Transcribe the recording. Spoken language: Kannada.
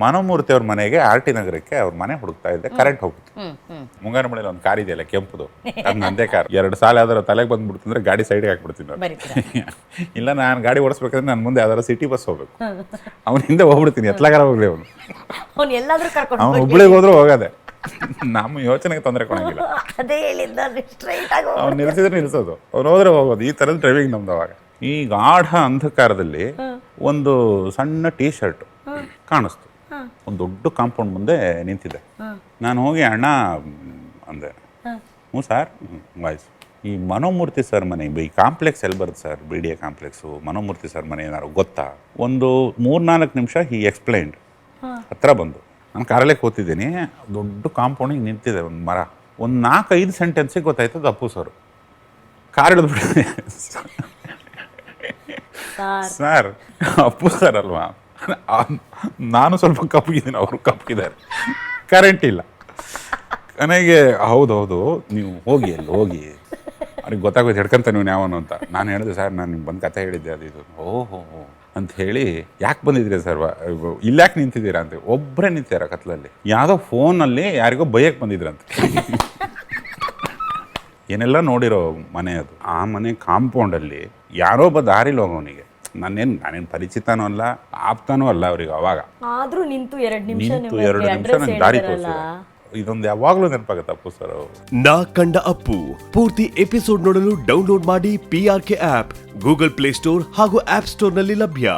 ಮನೋಮೂರ್ತಿ ಅವ್ರ ಮನೆಗೆ ಆರ್ ಟಿ ನಗರಕ್ಕೆ ಅವ್ರ ಮನೆ ಹುಡುಕ್ತಾ ಇದ್ದೆ ಕರೆಂಟ್ ಹೋಗುತ್ತೆ ಮುಂಗಾರು ಮಳೆಯಲ್ಲಿ ಒಂದು ಕಾರ್ ಇದೆಯಲ್ಲ ಕೆಂಪುದು. ಅದು ನಂದೇ ಕಾರ್. ಎರಡು ಸಾಲ ಯಾವ್ದಾರು ತಲೆಗೆ ಬಂದ್ಬಿಡ್ತಂದ್ರೆ ಗಾಡಿ ಸೈಡ್ಗೆ ಹಾಕ್ಬಿಡ್ತೀನಿ? ಇಲ್ಲ ನಾನು ಗಾಡಿ ಓಡಿಸ್ಬೇಕಂದ್ರೆ ನಾನು ಮುಂದೆ ಯಾವ್ದಾರು ಸಿಟಿ ಬಸ್ ಹೋಗ್ಬೇಕು. ಅವನ ಹಿಂದೆ ಹೋಗ್ಬಿಡ್ತೀನಿ ಎತ್ಲಾಗಾರ ಹೋಗ್ಲಿ ಅವನು. ಅವ್ನು. ಹುಬ್ಳಿಗೆ ಹೋದ್ರೂ ಹೋಗೋದೆ. ನಮ್ಮ ಯೋಚನೆಗೆ ತೊಂದರೆ ಕೊಡಂಗಿಲ್ಲ. ಅವ್ನು ನಿಲ್ಸಿದ್ರೆ ನಿಲ್ಸೋದು. ಅವ್ನು ಹೋದ್ರೆ ಹೋಗೋದು. ಈ ಥರದ ಡ್ರೈವಿಂಗ್ ನಮ್ದು ಅವಾಗ. ಈ ಗಾಢ ಅಂಧಕಾರದಲ್ಲಿ ಒಂದು ಸಣ್ಣ ಟೀ ಶರ್ಟ್ ಕಾಣಿಸ್ತು. ಒಂದು ದೊಡ್ಡ ಕಾಂಪೌಂಡ್ ಮುಂದೆ ನಿಂತಿದೆ. ನಾನು ಹೋಗಿ ಅಣ್ಣ ಅಂದೆ ಹ್ಞೂ ಸರ್ ವಾಯ್ಸ್ ಈ ಮನೋಮೂರ್ತಿ ಸರ್ ಮನೆ ಈ ಕಾಂಪ್ಲೆಕ್ಸ್ ಎಲ್ಲಿ ಬರುತ್ತೆ sir B D A complex Manomurthy sir ಮನೆ ಏನಾದ್ರು ಗೊತ್ತಾ? ಒಂದು ಮೂರ್ನಾಲ್ಕು ನಿಮಿಷ ಈ ಎಕ್ಸ್ಪ್ಲೈನ್ಡ್. ಹತ್ರ ಬಂದು. ನಾನು ಕಾರಲ್ಲೇ ಕೂತಿದ್ದೀನಿ ದೊಡ್ಡ ಕಾಂಪೌಂಡಿಗೆ ನಿಂತಿದೆ ಒಂದು ಮರ. ಒಂದು ನಾಲ್ಕೈದು ಸೆಂಟೆನ್ಸಿಗೆ ಗೊತ್ತಾಯ್ತು ಅದು ಅಪ್ಪು ಸರ್. ಕಾರ್ ಹಿಡಿದ್ಬಿಟ್ಟಿದೆ ಸರ್ ಅಪ್ಪು ಸರ್ ಅಲ್ವಾ? ನಾನು ಸ್ವಲ್ಪ ಕಪ್ಪಗಿದ್ದೀನಿ ಅವರು ಕಪ್ಪಗಿದ್ದಾರೆ ಕರೆಂಟ್ ಇಲ್ಲ. ನನಗೆ, ಹೌದೌದು, ನೀವು ಹೋಗಿ ಅಲ್ಲಿ ಹೋಗಿ. ಅವ್ರಿಗೆ ಗೊತ್ತಾಗೋದು ಹಿಡ್ಕಂತ ನೀವು ಯಾವನು ಅಂತ. ನಾನು ಹೇಳಿದೆ, ಸರ್, ನಾನು ನಿಮ್ಗೆ ಬಂದು ಕತೆ ಹೇಳಿದ್ದೆ, ಅದು ಇದು. ಓಹೋ, ಅಂತ ಹೇಳಿ, ಯಾಕೆ ಬಂದಿದ್ದೀರಿ ಸರ್? ಇಲ್ಲಿ ಯಾಕೆ ನಿಂತಿದ್ದೀರಾ? ಅಂತ ಒಬ್ಬರೇ ನಿಂತಿದ್ದಾರೆ ಕತ್ಲಲ್ಲಿ. ಯಾವುದೋ ಫೋನಲ್ಲಿ ಯಾರಿಗೋ ಬೈಯಕ್ಕೆ ಬಂದಿದ್ರಂತೆ. ಏನೆಲ್ಲ ನೋಡಿರೋ ಮನೆ ಅದು. ಆ ಮನೆ ಕಾಂಪೌಂಡಲ್ಲಿ ಯಾರೋ ಒಬ್ಬ ದಾರಿಲಿ ಹೋಗೋನಿಗೆ ನಾನೇನು ನಾನೇನು ಪರಿಚಿತನೂ ಅಲ್ಲ ಆಪ್ತಾನೂ ಅಲ್ಲ ಅವ್ರಿಗೆ ಅವಾಗ. ಆದ್ರೂ ನಿಂತು ಎರಡು ನಿಮಿಷ ನಿಂತು ಎರಡು ನಿಮಿಷ ನಂಗೆ ದಾರಿ ತೋರಿಸಿದ. ಇದೊಂದು ಯಾವಾಗಲೂ ನೆನಪಾಗುತ್ತೆ ಅಪ್ಪು ಸರ್ ಅವರು. ನಾ ಕಂಡ ಅಪ್ಪು ಪೂರ್ತಿ ಎಪಿಸೋಡ್ ನೋಡಲು ಡೌನ್ಲೋಡ್ ಮಾಡಿ P R K app Google Play Store ಹಾಗೂ ಆಪ್ ಸ್ಟೋರ್ನಲ್ಲಿ ಲಭ್ಯ.